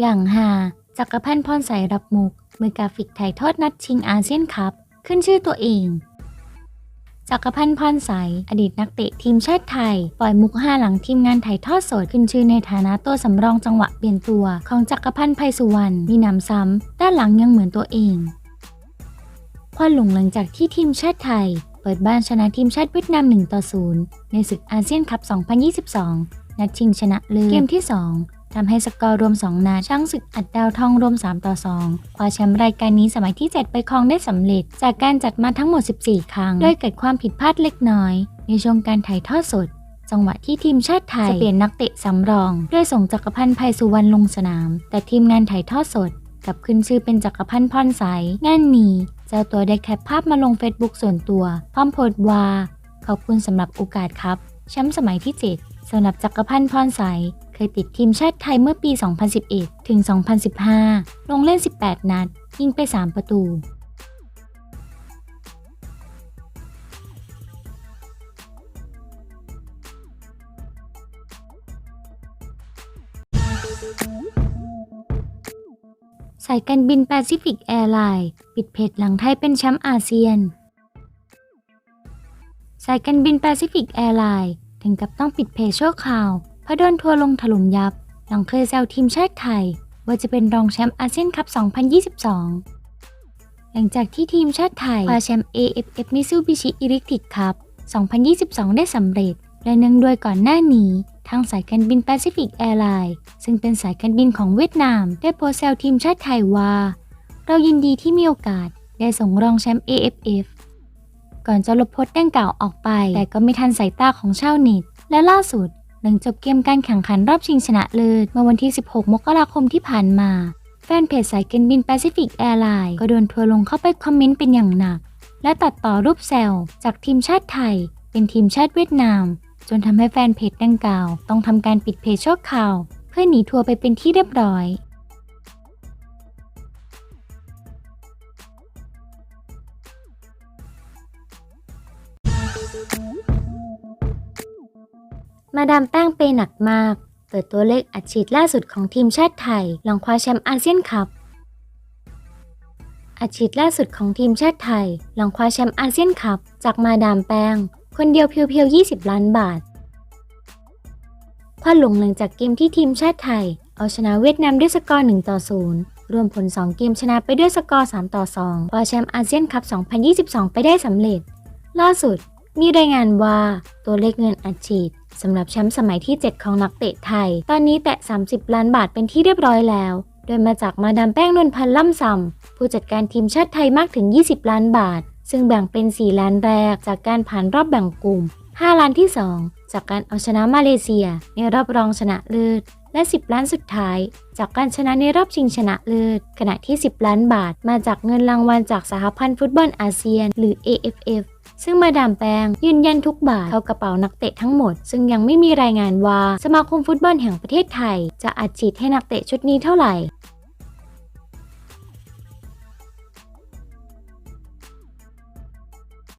อย่างฮาจักรพันธ์พรใสรับมุก มือกราฟิกถ่ายทอดนัดชิงอาเซียนคัพขึ้นชื่อตัวเอง จักรพันธ์พรใสอดีตนักเตะทีมชาติไทย ปล่อยมุกห้าหลังทีมงานถ่ายทอดสดขึ้นชื่อในฐานะตัวสำรองจังหวะเปลี่ยนตัว ของจักรพันธ์ไพสุวรรณมีหนำซ้ำ ด้านหลังยังเหมือนตัวเองควันหลงหลังจากที่ทีมชาติไทย เปิดบ้านชนะทีมชาติเวียดนาม1ต่อ0ในศึกอาเซียนคัพ2022 นัดชิงชนะเลิศเกมที่ 2 ทำให้สกอร์รวม 2 นัดช่างศึกอัดดาวทองรวม 3 ต่อ 2 คว้าแชมป์รายการนี้สมัยที่ 7 ไปครองได้สำเร็จ จากการจัดมาทั้งหมด 14 ครั้ง โดยเกิดความผิดพลาดเล็กน้อย ในช่วงการถ่ายทอดสดจังหวะที่ทีมชาติไทยจะเปลี่ยนนักเตะสำรองด้วยส่งจักรพันธ์ไพสุวรรณลงสนาม แต่ทีมงานถ่ายทอดสดกลับขึ้นชื่อเป็นจักรพันธ์พรใสงานนี้เจ้าตัวได้แคปภาพมาลงเฟซบุ๊กส่วนตัว พร้อมโพสต์ว่า ขอบคุณสำหรับโอกาสครับ แชมป์สมัยที่ 7 สำหรับจักรพันธ์พรใสเคยติดทีมชาติไทยเมื่อปี 2011 ถึง 2015 ลงเล่น 18 นัด ยิงไป 3 ประตูสายการบินแปซิฟิกแอร์ไลน์ปิดเพจหลังไทยเป็นแชมป์อาเซียน สายการบินแปซิฟิกแอร์ไลน์ ถึงกับต้องปิดเพจชั่วคราวเพราะโดนทัวร์ลงถล่มยับ หลังเคยแซวทีมชาติไทย ว่าจะเป็นรองแชมป์อาเซียนคัพ 2022 หลังจากที่ทีมชาติไทยคว้าแชมป์ AFF Mitsubishi Electric Cup 2022 ได้สำเร็จ และเนื่องด้วยก่อนหน้านี้ทางสายการบินแปซิฟิกแอร์ไลน์ซึ่งเป็นสายการบินของเวียดนาม ได้โพสต์แซวทีมชาติไทยว่า เรายินดีที่มีโอกาสได้ส่งรองแชมป์ AFF ก่อนจะลบโพสต์ดังกล่าวออกไป แต่ก็ไม่ทันสายตาของชาวเน็ตและล่าสุด หลังจบเกมการแข่งขันรอบชิงชนะเลิศเมื่อวันที่ 16 มกราคมที่ผ่านมา แฟนเพจสายการบินแปซิฟิกแอร์ไลน์ก็โดนทัวลงเข้าไปคอมเมนต์เป็นอย่างหนัก และตัดต่อรูปแซวจากทีมชาติไทย เป็นทีมชาติเวียดนาม จนทำให้แฟนเพจดังกล่าว ต้องทำการปิดเพจชั่วคราว เพื่อหนีทัวร์ไปเป็นที่เรียบร้อย มาดามแป้งเปหนักมาก เปิดตัวเลขอัดฉีดล่าสุดของทีมชาติไทย หลังคว้าแชมป์อาเซียนคัพอัดฉีดล่าสุดของทีมชาติไทย หลังคว้าแชมป์อาเซียนคัพจากมาดามแป้ง คนเดียวเพียวๆ 20 ล้านบาทควันหลงหลังจากเกมที่ทีมชาติไทย เอาชนะเวียดนามด้วยสกอร์1ต่อ0รวมผล 2 เกมชนะไปด้วยสกอร์3ต่อ2คว้าแชมป์อาเซียนคัพ2022 ไปได้สำเร็จ ล่าสุด มีรายงานว่าตัวเลขเงินอัดฉีดสำหรับแชมป์สมัยที่ 7 ของนักเตะไทย ตอนนี้แตะ 30 ล้านบาทเป็นที่เรียบร้อยแล้ว โดยมาจากมาดามแป้งนวลพันธ์ล่ำซำผู้จัดการทีมชาติไทยมากถึง 20 ล้านบาท ซึ่งแบ่งเป็น 4 ล้านแรกจากการผ่านรอบแบ่งกลุ่ม 5 ล้านที่ 2 จากการเอาชนะมาเลเซีย ในรอบรองชนะเลิศและ 10 ล้านสุดท้าย จากการชนะในรอบชิงชนะเลิศขณะที่ 10 ล้านบาท มาจากเงินรางวัลจากสหพันธ์ฟุตบอลอาเซียน หรือ AFF ซึ่งมาดามแป้งยืนยันทุกบาทเข้ากระเป๋านักเตะทั้งหมด ซึ่งยังไม่มีรายงานว่าสมาคมฟุตบอลแห่งประเทศไทย จะอัดฉีดให้นักเตะชุดนี้เท่าไหร่